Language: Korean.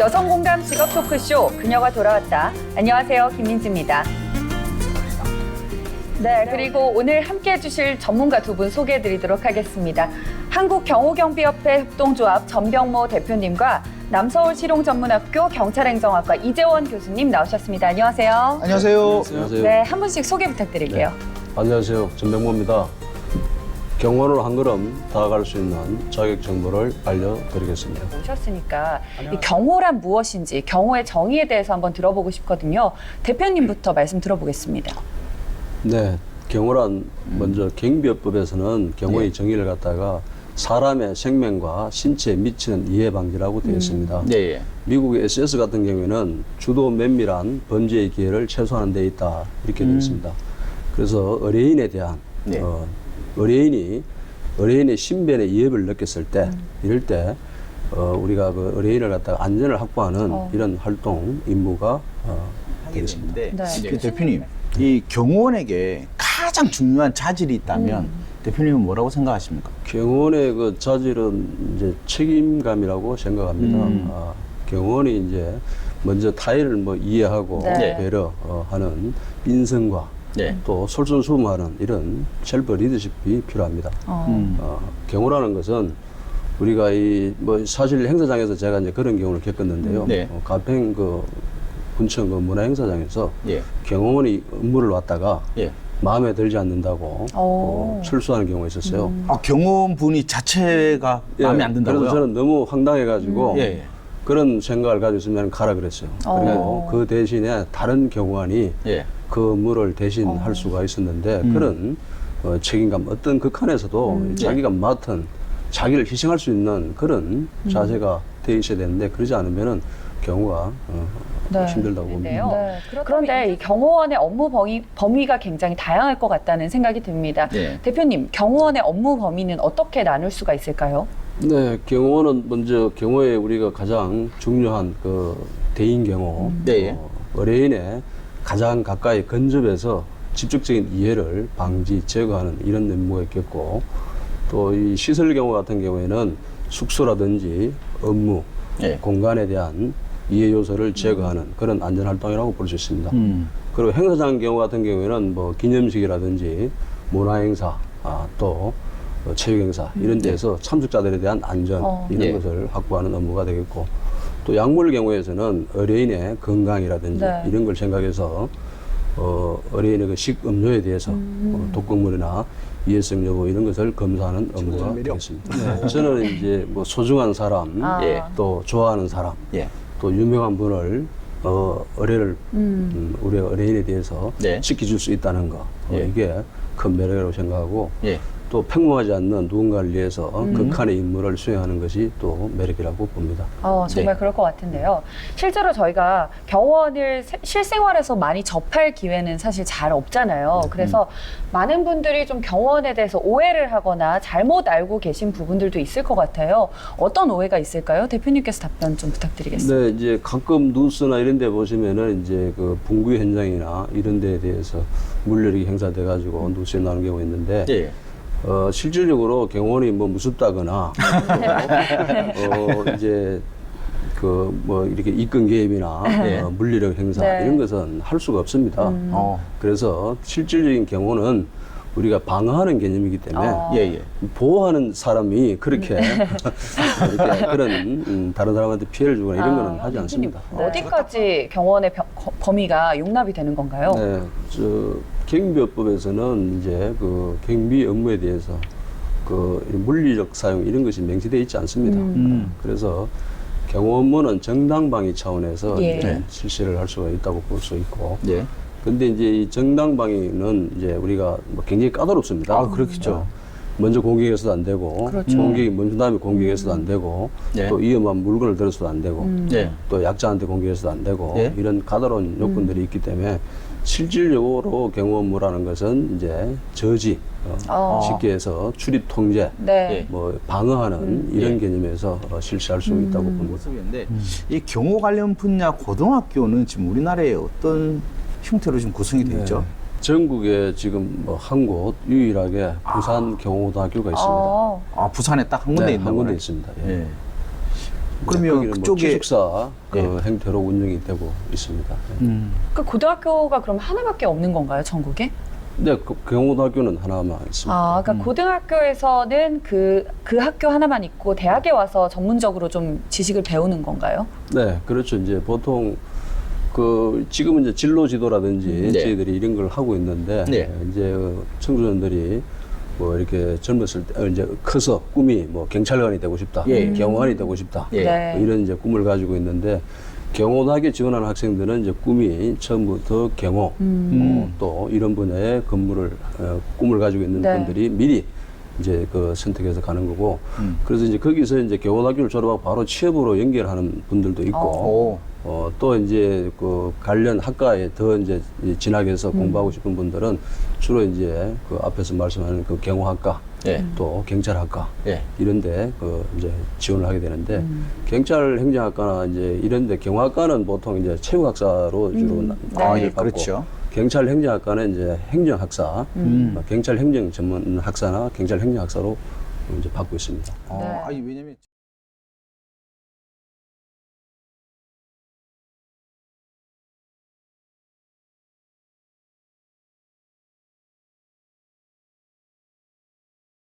여성 공감 직업 토크쇼 그녀가 돌아왔다. 안녕하세요. 김민지입니다. 네, 그리고 오늘 함께 해주실 전문가 두 분 소개해 드리도록 하겠습니다. 한국경호경비협회 협동조합 전병모 대표님과 남서울실용전문학교 경찰행정학과 이재원 교수님 나오셨습니다. 안녕하세요. 안녕하세요. 안녕하세요. 네, 한 분씩 소개 부탁드릴게요. 안녕하세요. 전병모입니다. 경원을 한 걸음 다가갈 수 있는 자격 정보를 알려드리겠습니다. 오셨으니까 이 경호란 무엇인지 경호의 정의에 대해서 한번 들어보고 싶거든요. 대표님부터 말씀 들어보겠습니다. 네, 경호란 먼저 경비업법에서는 경호의 정의를 갖다가 사람의 생명과 신체에 미치는 이해 방지라고 되어 있습니다. 네, 예. 미국의 SS 같은 경우에는 주도 면밀한 범죄의 기회를 최소화하는 데 있다 이렇게 되어 있습니다. 그래서 의뢰인에 대한 네. 어, 의뢰인이 의뢰인의 신변에 위협을 느꼈을 때 이럴 때 어, 우리가 그 의뢰인을 갖다가 안전을 확보하는 어. 이런 활동 임무가 어, 되겠습니다. 되겠습니다. 네. 그 대표님, 이 경호원에게 가장 중요한 자질이 있다면 대표님은 뭐라고 생각하십니까? 경원의 그 자질은 이제 책임감이라고 생각합니다. 음. 아, 경원이 이제 먼저 타인을 뭐 이해하고 네. 배려하는 인성과 네. 또 솔선수범하는 이런 셀프 리더십이 필요합니다. 어, 음. 어, 경호라는 것은 우리가 이 뭐 사실 행사장에서 제가 이제 그런 경우를 겪었는데요. 네. 어, 가평 그 군청 그 문화행사장에서 예. 경호원이 업무를 왔다가 예. 마음에 들지 않는다고 오. 어, 철수하는 경우가 있었어요. 아, 경호원 분이 자체가 예, 마음에 안 든다고요? 그래서 저는 너무 황당해가지고 예, 예. 그런 생각을 가지고 있으면 가라 그랬어요. 어. 그리고 그 대신에 다른 경호관이 예. 그 업무를 대신 어. 할 수가 있었는데 음. 그런 어, 책임감 어떤 극한에서도 음. 자기가 맡은 자기를 희생할 수 있는 그런 음. 자세가 돼 있어야 되는데 그러지 않으면은 경우가 어, 네. 힘들다고 봅니다. 네. 그런데 이 경호원의 업무 범위, 범위가 굉장히 다양할 것 같다는 생각이 듭니다. 예. 대표님, 경호원의 업무 범위는 어떻게 나눌 수가 있을까요? 네, 경호는 먼저 경호에 우리가 가장 중요한 그 대인 경호, 네. 어, 의뢰인의 가장 가까이 근접해서 직접적인 이해를 방지, 제거하는 이런 임무가 있겠고, 또 이 시설 경호 같은 경우에는 숙소라든지 업무, 예. 공간에 대한 이해 요소를 제거하는 그런 안전 활동이라고 볼 수 있습니다. 음. 그리고 행사장 경우 같은 경우에는 뭐 기념식이라든지 문화 행사, 아, 또 어, 체육행사 이런 데서 참석자들에 대한 안전 어. 이런 예. 것을 확보하는 업무가 되겠고 또 약물 경우에서는 의뢰인의 건강이라든지 네. 이런 걸 생각해서 어, 의뢰인의 그 식음료에 대해서 어, 독극물이나 이해성 여부 이런 것을 검사하는 업무가 되겠습니다. 저는 이제 뭐 소중한 사람, 아. 예. 또 좋아하는 사람, 예. 또 유명한 분을 어, 의뢰를 음. 음, 우리 의뢰인에 대해서 네. 지켜줄 수 있다는 거 어, 예. 이게 큰 매력이라고 생각하고 예. 또 평범하지 않는 누군가를 위해서 음. 극한의 임무를 수행하는 것이 또 매력이라고 봅니다. 어, 정말 네. 그럴 것 같은데요. 실제로 저희가 경호원을 세- 실생활에서 많이 접할 기회는 사실 잘 없잖아요. 그래서 많은 분들이 좀 경호원에 대해서 오해를 하거나 잘못 알고 계신 부분들도 있을 것 같아요. 어떤 오해가 있을까요? 대표님께서 답변 좀 부탁드리겠습니다. 네, 이제 가끔 뉴스나 이런 데 보시면은 이제 그 분구 현장이나 이런 데에 대해서 물려력이 행사돼 가지고 뉴스에 나오는 경우가 있는데 예. 어, 실질적으로 경호원이 뭐 무섭다거나 어, 이제 그 뭐 이렇게 입건 개입이나 네. 어, 물리력 행사 네. 이런 것은 할 수가 없습니다. 음. 어. 그래서 실질적인 경호는 우리가 방어하는 개념이기 때문에 어. 예, 예. 보호하는 사람이 그렇게 이렇게 그런 음, 다른 사람한테 피해를 주거나 이런 거는 아, 하지 않습니다. 대표님, 어디까지 경호원의 병- 거- 범위가 용납이 되는 건가요? 네, 저 경비업법에서는 이제 그 경비 업무에 대해서 그 물리적 사용 이런 것이 명시되어 있지 않습니다. 음. 그래서 경호 업무는 정당방위 차원에서 예. 이제 네. 실시를 할 수가 있다고 볼 수 있고, 예. 근데 이제 이 정당방위는 이제 우리가 뭐 굉장히 까다롭습니다. 아, 그렇겠죠. 먼저 공격해서도 안 되고, 그렇죠. 공격이 멈춘 다음에 공격해서도 안 되고, 네. 또 위험한 물건을 들어서도 안 되고, 음. 예. 또 약자한테 공격해서도 안 되고 예. 이런 까다로운 요건들이 있기 때문에 실질적으로 경호 업무라는 것은 이제 저지 어, 어. 쉽게 해서 출입 통제 네. 예. 뭐 방어하는 이런 개념에서 어, 실시할 수 있다고 봅니다. 모습인데 이 경호 관련 분야 고등학교는 지금 우리나라에 어떤 형태로 지금 구성이 되어 있죠? 전국에 지금 뭐 한 곳 유일하게 부산 경호고등학교가 있습니다. 어. 아 부산에 딱 한 군데 네, 있는 한 군데. 있습니다. 예. 예. 그러면 뭐 그쪽에- 기숙사 그 예. 형태로 운영이 되고 있습니다. 네. 음. 그 고등학교가 그럼 하나밖에 없는 건가요, 전국에? 네, 그 경호등학교는 하나만 있습니다. 아, 그러니까 고등학교에서는 그, 그 학교 하나만 있고 대학에 와서 전문적으로 좀 지식을 배우는 건가요? 네, 그렇죠. 이제 보통 그 지금은 이제 진로 지도라든지 네. 저희들이 이런 걸 하고 있는데 네. 이제 청소년들이 뭐 이렇게 젊었을 때 어, 이제 커서 꿈이 뭐 경찰관이 되고 싶다, 예. 경호관이 되고 싶다 예. 네. 뭐 이런 이제 꿈을 가지고 있는데 경호대학에 지원하는 학생들은 이제 꿈이 처음부터 경호 음. 어, 또 이런 분야의 근무를 어, 꿈을 가지고 있는 네. 분들이 미리 이제 그 선택해서 가는 거고 음. 그래서 이제 거기서 이제 경호학교를 졸업하고 바로 취업으로 연결하는 분들도 있고 오. 어, 또 이제 그 관련 학과에 더 이제 이 진학해서 공부하고 싶은 분들은 주로 이제 그 앞에서 말씀하는 그 경호학과 예. 또 경찰학과 예. 이런데 그 이제 지원을 하게 되는데 경찰 행정학과나 이제 이런데 경호학과는 보통 이제 체육학사로 주로 나- 네. 아, 예, 받고 그렇죠. 경찰 행정학과는 이제 행정학사, 음. 어, 경찰 행정 전문 학사나 경찰 행정학사로 이제 받고 있습니다. 어, 네. 아니 왜냐면